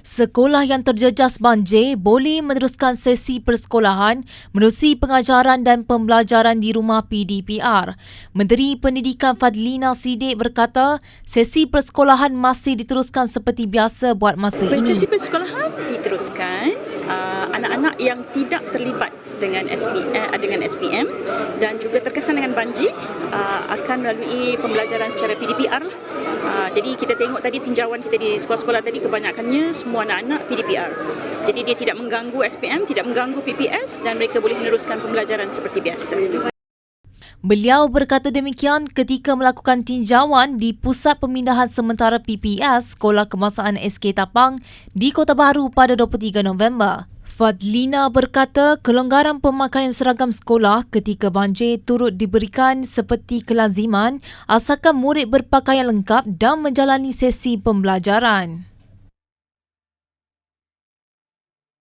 Sekolah yang terjejas banjir boleh meneruskan sesi persekolahan menerusi pengajaran dan pembelajaran di rumah PDPR. Menteri Pendidikan Fadlina Sidik berkata, sesi persekolahan masih diteruskan seperti biasa buat masa ini. Sesi persekolahan diteruskan uh, anak-anak yang tidak terlibat dengan SPM, eh, dengan SPM dan juga terkesan dengan banjir uh, akan melalui pembelajaran secara PDPR. Uh, jadi kita tengok tadi tinjauan kita di sekolah-sekolah tadi kebanyakannya semua anak-anak PDPR. Jadi dia tidak mengganggu SPM, tidak mengganggu PPS dan mereka boleh meneruskan pembelajaran seperti biasa. Beliau berkata demikian ketika melakukan tinjauan di Pusat Pemindahan Sementara PPS Sekolah Kemasaan SK Tapang di Kota Baru pada 23 November. Fadlina berkata kelonggaran pemakaian seragam sekolah ketika banjir turut diberikan seperti kelaziman asalkan murid berpakaian lengkap dan menjalani sesi pembelajaran.